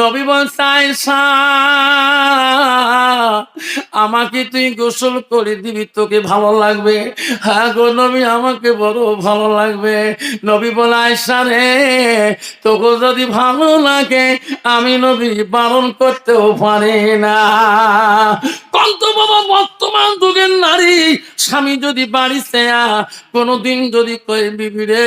নবী বলছে আমাকে তুই গোসল করে দিবি, তোকে ভালো লাগবে। হ্যাঁ গো নবী, আমাকে বড় ভালো লাগবে। নবী বলে, আয়েশা রে, তোকে যদি ভালো লাগে, আমি নবী বারণ করতেও পারি না। কন্ত বাবা, বর্তমান যুগের নারী, স্বামী যদি বাড়িতে কোনোদিন যদি কয়ে বিবিরে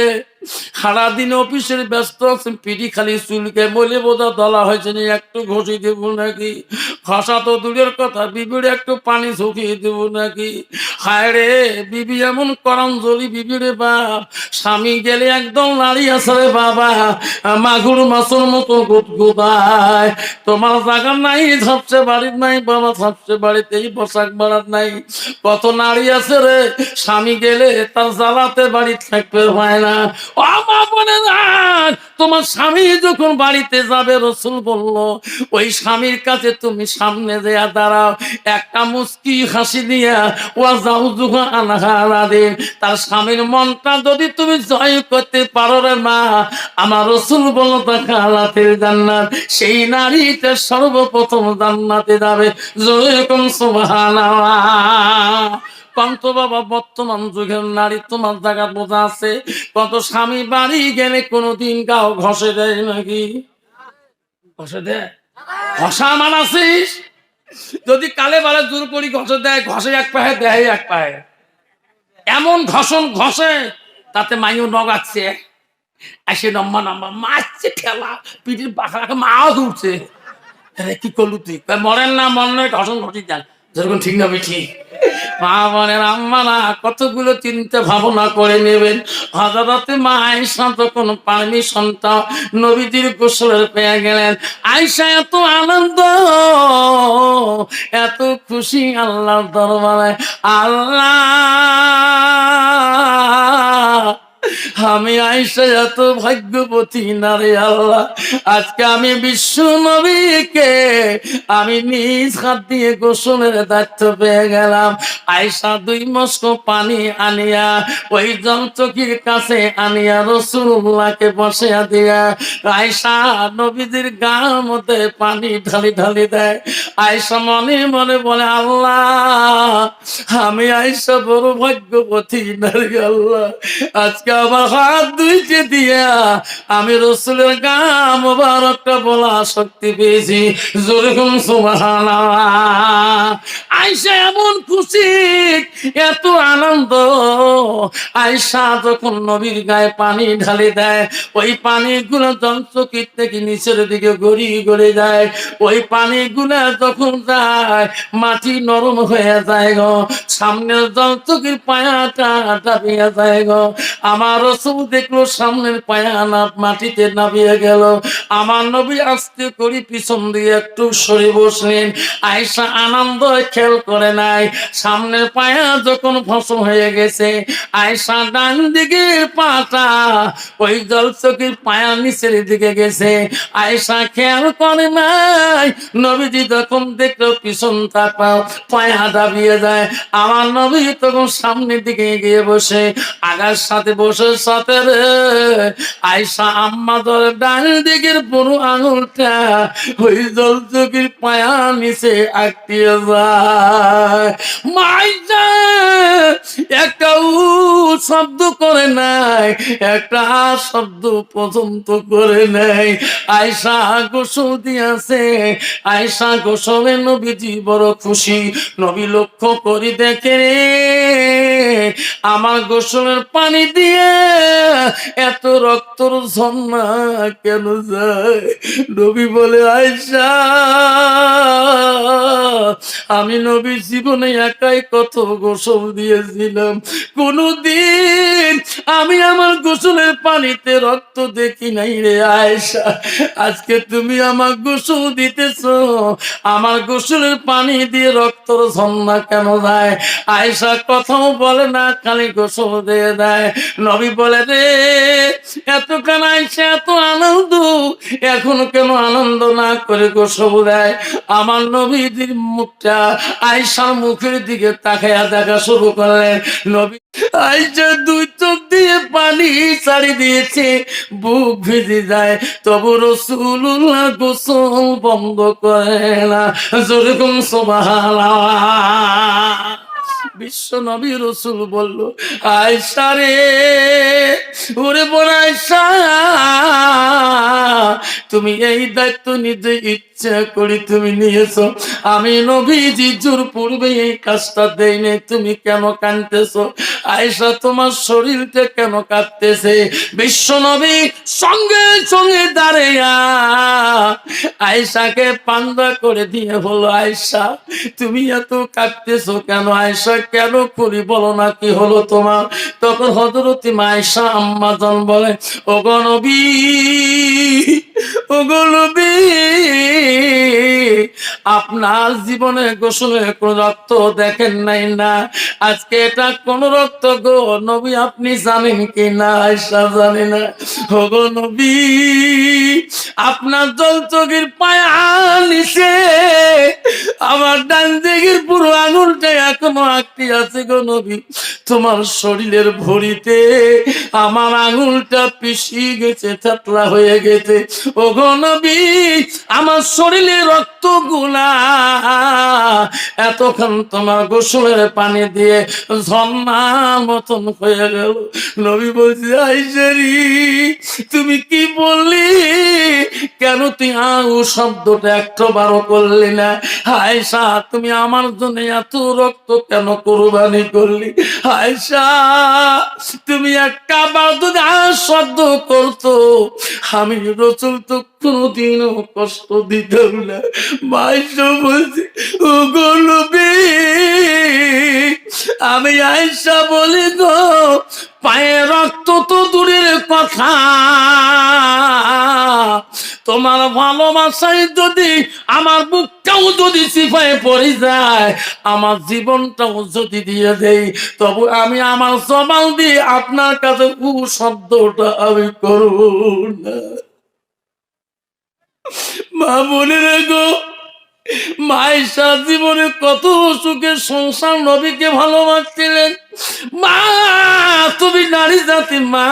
সারাদিন অফিসের ব্যস্ত আছেন, পিঠি খালি চুলকে বলে বোধা দলা হয়েছে নি, একটু ঘষি দেবো নাকি? ঘষা তো দূরের কথা, বিবির একটু পানি শুকিয়ে দেবো নাকি? হায় রে, বিবি এমন করাঞ্জলি বিবিরে বাপ। স্বামী গেলে একদম নারী রে বাবা। মাগুর মাছের মতো গুদগুদায়। তোমার জায়গা নাই, ঝাপসে বাড়ির নাই, বাবা ঝাপসে বাড়িতেই পোশাক বাড়ার নাই। কত নারী আছে রে, স্বামী গেলে তার জ্বালাতে বাড়ি থাকতে হয় না। ও মা বলে তোমার স্বামী যখন বাড়িতে যাবে, রসুল বলল, ওই স্বামীর কাছে তুমি সামনে দেয়া দাঁড়াও, একটা মুস্কি হাসি দিয়া ও যাও তার স্বামীর মনটা যদি তুমি জয় করতে পারো রে মা, আমার রসুল বলল তাকে আলাতের জান্নাত, সেই নারীটা সর্বপ্রথম জান্নাতে যাবে। যেরকম সুবহানাল্লাহ। কন্ত বাবা বর্তমান যুগের নারী, তোমার জায়গা বোঝা আছে। কত স্বামী বাড়ি গেলে কোনোদিন গাও ঘষে দেয় নাকি? ঘষে দেয়? ঘষা মানাসিস যদি কালে বালে জোর করি ঘষে দেয়, ঘষে এক পায়ে, দেয় এক পায়ে। এমন ঘষণ ঘষে, তাতে মাইও নগাচ্ছে। এসে নম্বা নম্বা মারছে ঠেলা পিঠির বাঁকা মাও আরে কি করলু তুই? মরেন না মন নয় ঘষণ ঘটি যান যেরকম ঠিক না ঠিক মা আম্মারা কতগুলো চিন্তা ভাবনা করে নেবেন? হজরতে মা আয়সা তখন পারমিশনটা নবীজির গোসলের পেয়ে গেলেন আয়সা এত আনন্দ, এত খুশি আল্লাহর দরবারে। আল্লাহ আমি আইসা এত ভাগ্যবতী না রে আল্লাহ। আজকে আমি বিশ্ব নবীকে আমি নিজ হাত দিয়ে গোসলের দায়িত্ব পেয়ে গেলাম। আয়সা দুই মস্ক পানি আনিয়া, ওই জলচকির কাছে আনিয়া রসুল্লাহকে বসে দিয়া আয়সা নবীদের গার মধ্যে পানি ঢালি ঢালি দেয়। আয়সা মনে মনে বলে, আল্লাহ, আমি আয়সা বড় ভাগ্যবতী নারী আল্লাহ। আজকে আমার হাত দুইটে দিয়া আমি রসুলের গা মোবারকটা বলা শক্তি পেয়েছি। যেরকম সুবহানাল্লাহ। আয়সা এমন খুশি, এত আনন্দ। আয়সা যখন নবীর গায়ে পানি ঢালে দেয়, ওই পানিগুলো জলচকির থেকে নিচের দিকে গড়িয়ে গড়ে যায়। ওই পানিগুলো যখন যায়, মাটি নরম হয়ে যায় গো। সামনের জলচকির পায়াটা দাবিয়ে যায় গো। আমার রসুল দেখল, সামনের পায়া না মাটিতে নামিয়ে গেল। আমার নবী করি পিছন দিয়ে একটু সরে বসলেন। আয়সা আনন্দ খেল করে নাই। সামনের পায়া যখন ফসল হয়ে গেছে আয়সা ডান দিকে পাটা, ওই জলচকির পায়া নিচের দিকে গেছে। আয়সা খেয়াল করে নাই। নবীজি যখন দেখল, পিছন তাকাও পায়া দাবিয়ে যায়। আমার নবী তখন সামনের দিকে গিয়ে বসে, আগার সাথে বসে সাথে রে আয়সা আম্মা ধরে ডান দিকের পুরো শব্দ করে নাই, একটা শব্দ করে আয়সা গোসল দিয়েছে আয়সা গোসলে নবীজি বড় খুশি। নবী লক্ষ্য করি দেখে রে, আমার গোসলের পানি দিয়ে এত রক্তর ঝর্ণা কেন যায়? নবী বলে আয়সা আমি নবী জীবনে একাই কত গোসল দিয়েছিলাম। কোনদিন আমি আমার গোসলের পানিতে রক্ত দেখি নাই রে আয়সা আজকে তুমি আমার গোসল দিতেছ। আমার গোসলের পানি দিয়ে রক্তর ঝর্ণা কেন যায়? আয়সা কথাও বলে না, খালি গোসল দিয়ে দেয়। নবী বলে রে এত কেন আইসে এত আনন্দ, এখন কেন আনন্দ না করে গো সবুদায় আমার নবীদের মুখটা আয়সার মুখের দিকে তাকাইয়া দেখা শুরু করলেন। নবী আইসা দুই চোখ দিয়ে পানি ছাড়ি দিয়েছে, বুক ভিজে যায়, তবু রসুল্লাহ গোসল বন্ধ করে না। যেরকম সোমালা বিশ্ব নবী রসুল বলল আয়সা রে ওরে বোন আয়সা তুমি এই দায়িত্ব নিজে ইচ্ছা করি তুমি নিয়েছো। আমি নবীজি জোর পূর্বে এই কাজটা দেইনি, তুমি কেন কানতেছো আয়সা তোমার শরীরটা কেন কাঁদতেছে? বিশ্ব নবী সঙ্গে সঙ্গে দাঁড়িয়া আয়সাকে পান্দা করে দিয়ে বলো আয়সা তুমি এত কাঁদতেছো কেন? আয়সা কেন করি বলো না কি হলো তোমার? তখন হজরতি মায়সা আম্মা জন বলে ও গণবী ও গণবী আপনার জীবনে গোসলে কোন রক্ত দেখেন নাই না? আজকে এটা কোন রক্ত গো নবী, আপনি জানেন কি না? আয়সা জানে না। গো নবী, আপনার জল চোখের পায়া নিচে, আমার ডান দিকের পুরো আঙুলটা এখনও আঁকতে আছে গো নবী। তোমার শরীরের ভরিতে আমার আঙুলটা পিসি গেছে থাতলা হয়ে গেছে। ও গো নবী, আমার শরীরে রক্তগুলা এতক্ষণ তোমার গোসলের পানি দিয়ে ঝর্ণার মতন হয়ে গেল। নবী বলছে তুমি কি বললি? কেন তুই আউ শব্দটা একটু বারো করলি না? আয়সা তুমি আমার জন্য এত রক্ত কেন কোরবানি করলি? আয়সা তুমি একটা বার যদি আর শব্দ করতো, আমি রসুল তো কোনোদিনও কষ্ট দিতাম না। মাইশা বলছি ও গলবি আমি আয়সা বলি গো পায়ে রক্ত তো দূরের কথা। তোমার ভালোবাসায় যদি, আমার বুকটাও যদি সিপাহে পড়ে যায়, আমার জীবনটাও যদি দিয়ে দেই, তবু আমি আমার সবাল দিয়ে আপনার কাছে শব্দটা আমি করব না। মা মনে রেখো মায়েশা জীবনে কত সুখে সংসার নবীকে ভালোবাসছিলেন। মা, তুমি নারী জাতি, মা।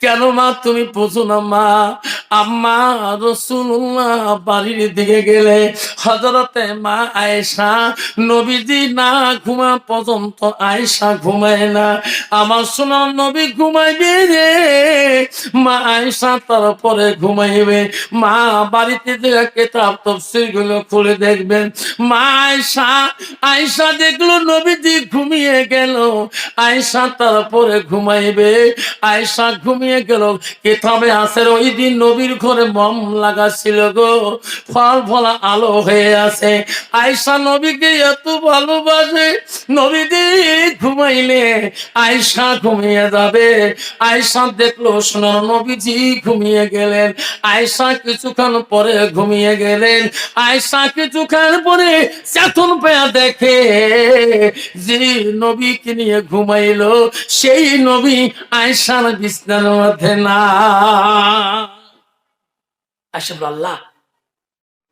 কেন মা, তুমি না, মা। আম্মা রসুল্লাহ বাড়ির দিকে গেলে হজরতে মা আয়েশা, নবীজি না ঘুমা পর্যন্ত আয়েশা ঘুমায় না। আমার নবী ঘুমাইবে রে। মা আয়েশা তারপরে ঘুমাইবে। মা বাড়িতে যে কেতাব তফসিরগুলো খুলে দেখবেন। মা আয়েশা আয়েশা দেখল নবীজি ঘুমিয়ে গেল। আয়েশা তারপরে ঘুমাইবে। আয়েশা ঘুমিয়ে গেল। কেতাবে আসের ওই দিন নবীর ঘরে মম লাগা ছিল গো। ফল ফলা আলো হয়ে আছে। আয়েশা নবীকে এত ভালোবাসে। নবীজি ঘুমাইলে আয়েশা ঘুমিয়ে যাবে। আয়েশা দেখল শোনো নবীজি ঘুমিয়ে গেলেন। আয়সা কিছুক্ষণ পরে ঘুমিয়ে গেলেন। আয়সা কিছুক্ষণ পরে চেতন পেয়া দেখে যে নবীকে নিয়ে ঘুমাইলো সেই নবী আয়েশার বিছনার মধ্যে না। বলল, আল্লাহ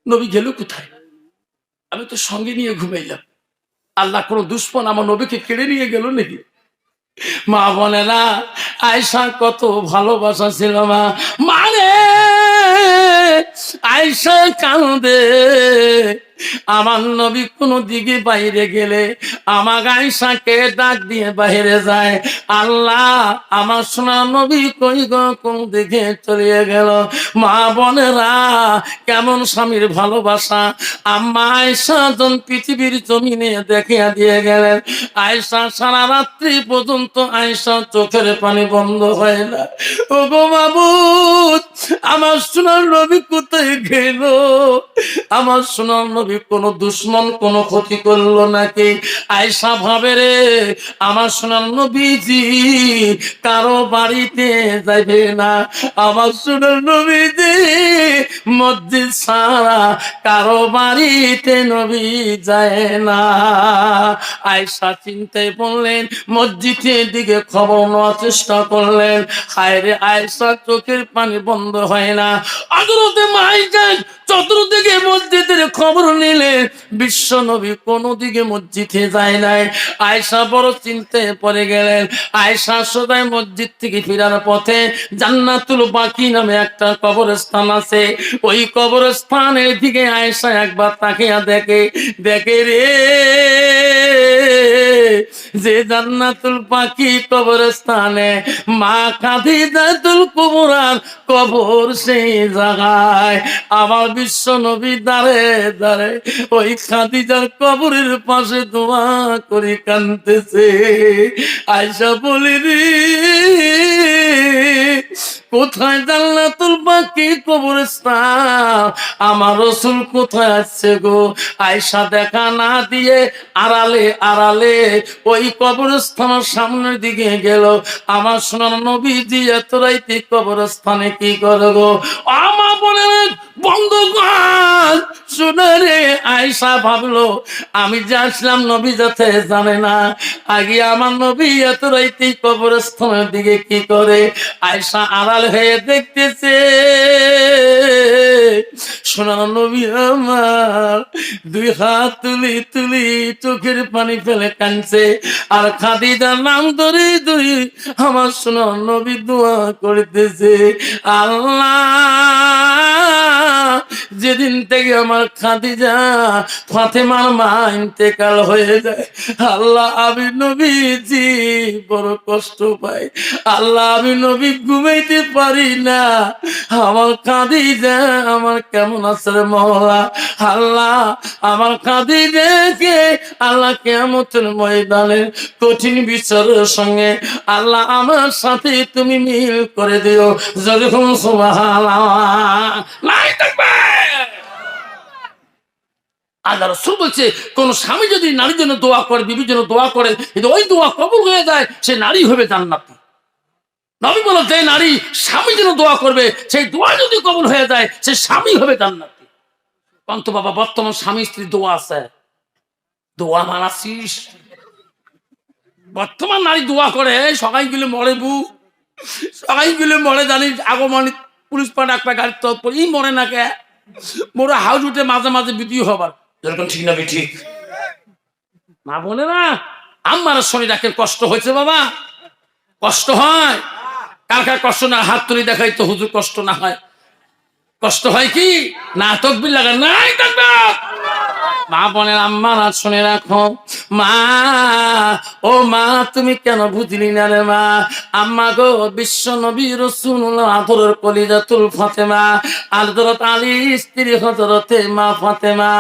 নবী গেল কোথায়? আমি তো সঙ্গে নিয়ে ঘুমাইলাম। আল্লাহ কোন দুশ্মন আমার নবীকে কেড়ে নিয়ে গেল নাকি? মা বলে না আয়সা কত ভালোবাসা ছিল মা। মানে আয়সা কান্দে আমার নবী কোনো দিকে বাইরে গেলে আমার আয়সাকে ডাক দিয়ে বাইরে যায়। আল্লাহ, আমার সোনা নবী কই গো, কোন দিকে চলিয়ে গেল? মা বোনেরা, কেমন স্বামীর ভালোবাসা? আম্মা আয়সা জন পৃথিবীর জমিনে দেখিয়া দিয়ে গেলেন, আয়সা সারা রাত্রি পর্যন্ত আয়সা চোখের পানি বন্ধ হয় না। ও গো মাবুদ আমার সোনার নবী কোথায় গেল? আমার সোনার নবী কোন দুশ্মন কোনো ক্ষতি করল নাকি? আয়সা ভাবে রে, আমার সোনার নবীজি কারও বাড়িতে যাবে না। আমার সোনার নবীজি মসজিদ সারা কারও বাড়িতে নবী যায় না। আয়সা চিন্তায় বললেন, মসজিদের দিকে খবর নেওয়ার চেষ্টা করলেন। হায় রে আয়সা চোখের পানি বন্ধ হয় না। আদালতে মাই যান চতুর্দিকে মসজিদের খবর নিলে বিশ্ব নবী কোনো দিকে মসজিদে যায় নাই। আয়সা বড় চিন্তায় পড়ে গেলেন। আয়সা সদাই মসজিদ থেকে ফেরার পথে জান্নাতুল বাকি নামে একটা কবরস্থান আছে। ওই কবরস্থানের দিকে আয়সা একবার তাকিয়া দেখে দেখে রে, যে জান্নাতুল পাখি কবরস্থানে মা খাদিজাতুল কুবরার কবর সেই জায়গায়। আমার বিশ্ব নবী দাঁড়ে দাঁড়ে ওই খাদিজার কবরের পাশে দোয়া করে কানতেছে আয়সা বলি রে, কোথায় জান্নাতুল বাকি কবরস্থান? আমার রসুল কোথায় আছে গো? আয়সা দেখা না দিয়ে আড়ালে আড়ালে ওই কবরস্থানের সামনের দিকে গেল। আমার সোনার নবীজি এত রাইতে কবরস্থানে কি করে গো আমা বলে বন্ধ কর শুনে রে আয়সা ভাবলো, আমি যে নবী যাতে জানে না। আগে আমার নবী এত রাইতে কবরস্থানের দিকে কি করে? আয়সা আড়াল হয়ে দেখতেছে। সোনার নবী আমার দুই হাত তুলি তুলি চোখের পানি ফেলে কানছে আর খাদিজার নাম ধরে ধরে আমার সোনার নবী দোয়া করতেছে। আল্লাহ যেদিন থেকে আমার খাদিজা ফাতেমার মা ইন্তেকাল হয়ে যায়, আল্লাহ আমি নবীজি বড় কষ্ট পাই। আল্লাহ আমি নবী ঘুমাইতে পারি না। আমার খাদিজা আমার কেমন আছে রে মহলা আল্লাহ আমার খাদিজাকে আল্লাহ কেমতের ময়দানে কঠিন বিচারের সঙ্গে আল্লাহ আমার সাথে তুমি মিল করে দিও। যখন সুবহানাল্লাহ। নাই থাকবে আল্লাহ রসুল বলছে, কোন স্বামী যদি নারীর জন্য দোয়া করে, বিবির জন্য দোয়া করে কিন্তু ওই দোয়া কবুল হয়ে যায়, সে নারী হবে জান্নাতি। নবী বলো যে নারী স্বামী জন্য দোয়া করবে, সেই দোয়া যদি কবুল হয়ে যায়, সে স্বামী হবে জান্নাতি। কন্ত বাবা, বর্তমান স্বামী স্ত্রী দোয়া আছে। দোয়া মানাসিস বর্তমান নারী দোয়া করে সবাই গুলো মরে বু। সবাই গুলো মরে জানি, আগমনী, পুলিশ পা ডাকবে গাড়ির তো ই মরে না কে? মোরা হাউস উঠে মাঝে মাঝে বিদ্যুৎ হবার। যেরকম ঠিক না ঠিক। মা বলে না আমার শরীর দেখেন কষ্ট হয়েছে বাবা। কষ্ট হয়। কার কার কষ্ট না, হাত তুলি দেখাই তো হুজুর কষ্ট না হয়। কষ্ট হয় কি? না তকবির লাগে নাই থাকবে মা বলেন আম্মা না, শুনে রাখো। মা, ও মা, তুমি কেন বুঝলি না রে মা? আম্মা গো, বিশ্ব নবী রসুল আদরের কলিজাতুল ফাতেমা আদরত আলী স্ত্রী হজরতে মা ফাতেমা।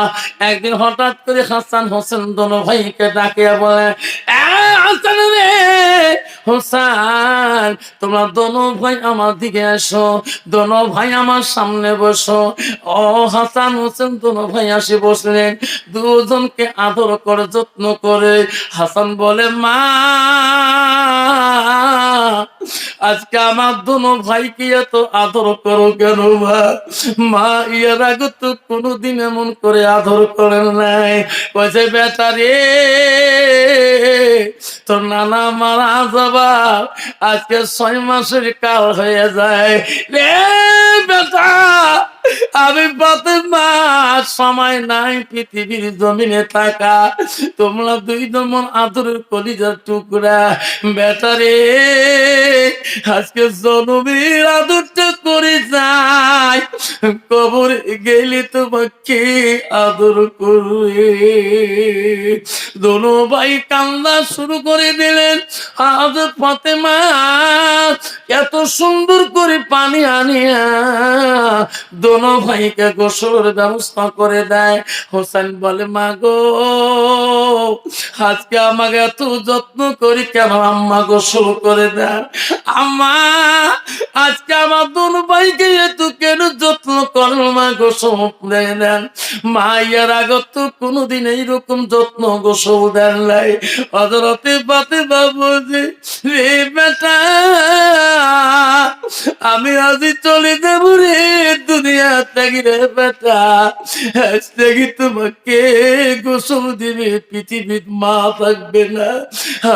একদিন হঠাৎ করে হাসান হোসেন দোনো ভাইকে ডাকিয়া বলে "এ হাসান রে হোসান, তোমরা দোনো ভাই আমার দিকে এসো, দোনো ভাই আমার সামনে বসো। ও হাসান হোসেন, দোনো ভাই আসে বসলেন, দুজনকে আদর করে, যত্ন করে। হাসান বলে, মা আজকে আমার দোনো ভাইকে এত আদর করো কেন মা? মা ইয়ার আগে তো কোনোদিন এমন করে আদর করেন নাই। কয়েছে বেটা রে, তোর নানা মারা যাবা। আজকে ছয় মাসের কাল হয়ে যায়। রে বেটা আমি পাতে মাস সময় নাই পৃথিবীর জমিনে থাকা। তোমরা দুই দমন আদরের কলিজার টুকরা। বেটারে আজকে জনবীর আদরটা করে যায় কবর গেলে তোমাকে আদর করবে দোনো ভাই কান্দা শুরু করে দিলেন। আজ ফাতেমা, এত সুন্দর করে পানি আনিয়া দোনো দোনো ভাইকে গোসলের ব্যবস্থা করে দেয়। হোসেন বলে মা গো আজকে আমাকে এত যত্ন করি কেন আম্মা গোসল করে দেন আম্মা, আজকে আমার দোনো ভাইকে এত কেন যত্ন করেন মা গোসল দিয়ে দেন? মা ইয়ার আগত তো কোনোদিন এইরকম যত্ন গোসল দেন নাই। হজরতে পাতে বাবু যে বেটা, আমি আজি চলে যাব রে দুনিয়া থেকে রে বেটা। আজ তোমাকে গোসল দিবে, পৃথিবীর মা থাকবে না।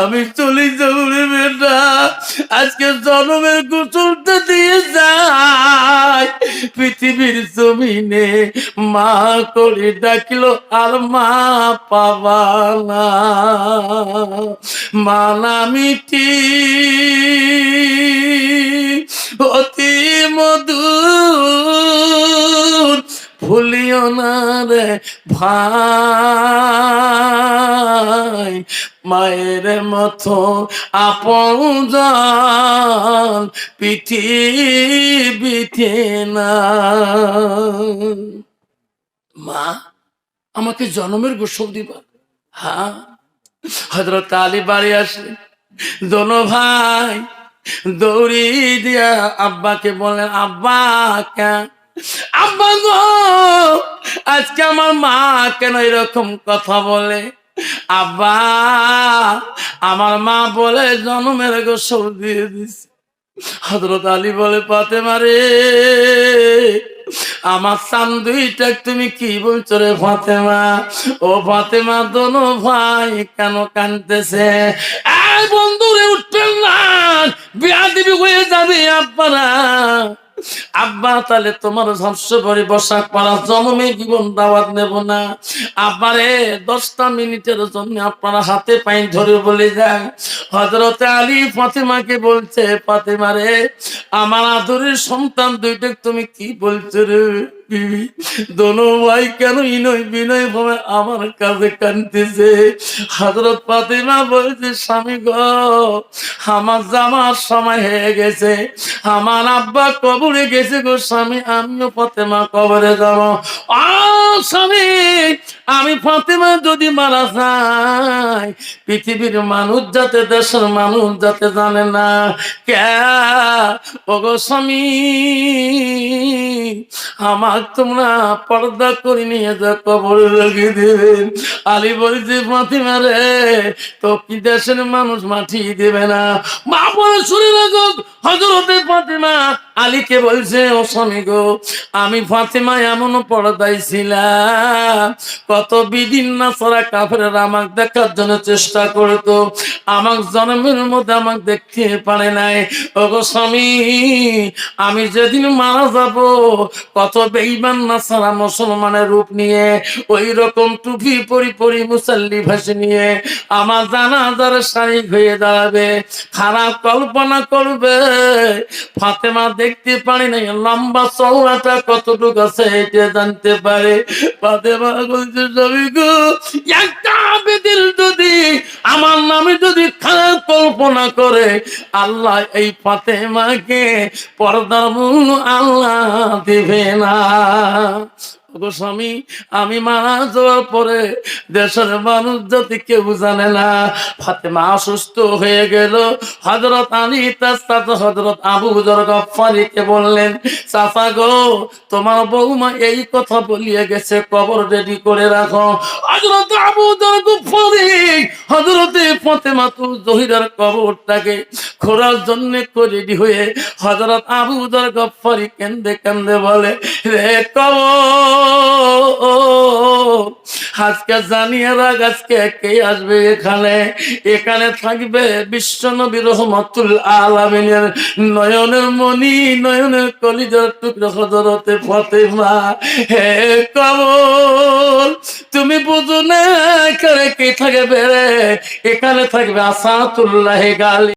আমি চলে যাব রে বেটা। আজকে জন্মের গোসলটা দিয়ে যায় পৃথিবীর জমিনে মা করে ডাকিল আর মা পাবা না। মা নামিটি অতি মধুর ভুলিও না রে ভাই। মায়ের মতো আপন পৃথিবীতে না মা, আমাকে জন্মের গোসল দিবা। হ্যাঁ? হজরত আলী বাড়ি আসলে দোনো ভাই দৌড়ি দিয়া আব্বাকে বলেন আব্বা, কেন আব্বা গো, আজকে আমার মা কেন এরকম কথা বলে? আব্বা, আমার মা বলে জন্মের গোসল দিয়ে দিছে। হজরত আলী বলে পাতে মারে আমার সান দুইটা তুমি কি বলছো রে ফাতেমা? ও ফাতেমা, দোনো ভাই কেন কানতেছে বন্ধুরে, উঠবেন না। বিয়া দিবি হয়ে যাবে আপনারা আব্বা, তাহলে তোমার করে বসাক পাড়া জন্মে জীবন দাওয়াত নেব না। আব্বারে, দশটা মিনিটের জন্য আপনারা হাতে পাই ধরে বলে যান হজরতে আলী ফাতেমাকে বলছে ফাতেমারে আমার আদরের সন্তান দুইটা তুমি কি বলছো রে? বিবি, দোনো ভাই কেন ইনয় বিনয় ভাবে আমার কাছে কানতেছে পাতিমা বলছে, স্বামী গো, আমার জামার সময় হয়ে গেছে। আমার আব্বা কবরে গেছে গো স্বামী, আমিও পাতেমা কবরে যাব। আ স্বামী আমি ফাতেমা যদি মারা যাই পৃথিবীর মানুষ যাতে, দেশের মানুষ যাতে জানে না ওগো স্বামী আমার তোমরা পর্দা করে নিয়ে যা, কবরে রেখে দেবেন আলী বলছে, ফাতেমা রে তো কি দেশের মানুষ মাটি দেবে না। মা বলে, শুনে রাখো হজরতে ফাতেমা আলীকে বলছে, ও স্বামী গো, আমি ফাতেমা এমন পর্দায় ছিলাম। কত বিদিন না সারা কাফেরা আমাকে দেখার জন্য চেষ্টা করতো। আমার জন্মের মধ্যে আমাকে দেখতে পারে নাই। ওগো স্বামী, আমি যেদিন মারা যাব, কত বেইমান না সারা মুসলমানের রূপ নিয়ে, ওই রকম টুপি পরি পরি মুসাল্লি ভাসি নিয়ে আমার জানাজার শারিক হয়ে দাঁড়াবে। খারাপ কল্পনা করবে। ফাতেমা দেখতে পারি নাই, লম্বা চৌড়াটা কতটুকু আছে এটা জানতে পারে। ফাতেমা বলছে, স্বামী গো, একটা আবেদিল যদি আমার নামে যদি খারাপ কল্পনা করে, আল্লাহ এই ফাতেমাকে পর্দার মূল আল্লাহ দেবে না। স্বামী, আমি মারা যাওয়ার পরে দেশের মানুষ যদি কেউ জানে না, ফাতেমা অসুস্থ হয়ে গেল। হজরত আলী সাথে হজরত আবু জর গফারিকে বললেন, চাচা গো, তোমার বৌমা এই কথা বলিয়ে গেছে, কবর রেডি করে রাখো। হজরত আবু জর গফারি হজরতে ফাতেমা তু জহিরার কবরটাকে খোরার জন্য রেডি হয়ে হজরত আবু জর গফারি কেন্দে কেন্দে বলে, রে কবর, আজকে জানিয়ে রাখ, আজকে কে আসবে এখানে? এখানে থাকবে বিশ্ব নবী রহমতুল আলমিনের নয়নের মণি, নয়নের কলিজার টুকরো হজরতে ফতেমা। হে কবর, তুমি বুঝো না কে থাকবে রে? এখানে থাকবে আসাতুল্লাহ গালি